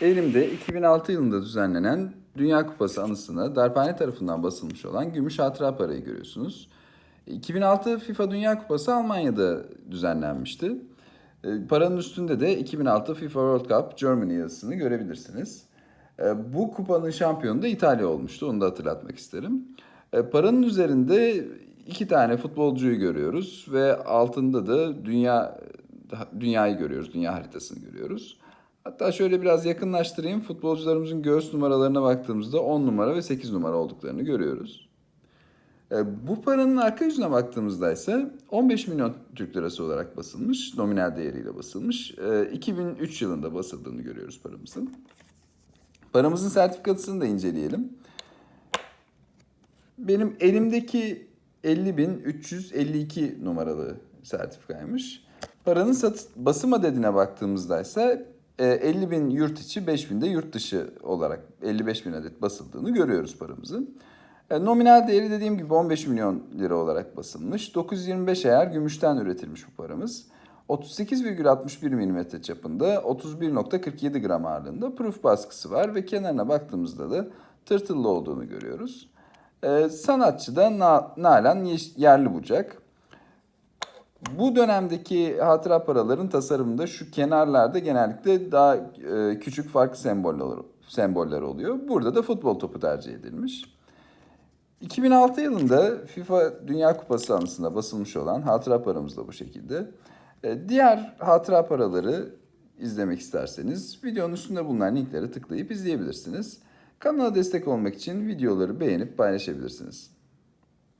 Elimde 2006 yılında düzenlenen Dünya Kupası anısına Darphane tarafından basılmış olan gümüş hatıra parayı görüyorsunuz. 2006 FIFA Dünya Kupası Almanya'da düzenlenmişti. E, Paranın üstünde de 2006 FIFA World Cup Germany yazısını görebilirsiniz. E, Bu kupanın şampiyonu da İtalya olmuştu. Onu da hatırlatmak isterim. E, Paranın üzerinde iki tane futbolcuyu görüyoruz ve altında da dünya dünyayı görüyoruz, dünya haritasını görüyoruz. Hatta şöyle biraz yakınlaştırayım. Futbolcularımızın göğüs numaralarına baktığımızda 10 numara ve 8 numara olduklarını görüyoruz. E, Bu paranın arka yüzüne baktığımızda ise 15 milyon Türk lirası olarak basılmış, nominal değeriyle basılmış. E, 2003 yılında basıldığını görüyoruz paramızın. Paramızın sertifikasını da inceleyelim. Benim elimdeki 50.352 numaralı sertifikaymış. Paranın sat basım adedine baktığımızda ise e, 50 bin yurt içi, 5 bin de yurt dışı olarak 55 bin adet basıldığını görüyoruz paramızın. E, Nominal değeri dediğim gibi 15 milyon lira olarak basılmış. 925 eğer gümüşten üretilmiş bu paramız. 38,61 mm çapında, 31,47 gram ağırlığında proof baskısı var ve kenarına baktığımızda da tırtıllı olduğunu görüyoruz. Ee, sanatçı da Na- Nalan Yerli Bucak. Bu dönemdeki hatıra paraların tasarımında şu kenarlarda genellikle daha e, küçük farklı semboller, semboller oluyor. Burada da futbol topu tercih edilmiş. 2006 yılında FIFA Dünya Kupası anısına basılmış olan hatıra paramız da bu şekilde. E, Diğer hatıra paraları izlemek isterseniz videonun üstünde bulunan linklere tıklayıp izleyebilirsiniz. Kanala destek olmak için videoları beğenip paylaşabilirsiniz.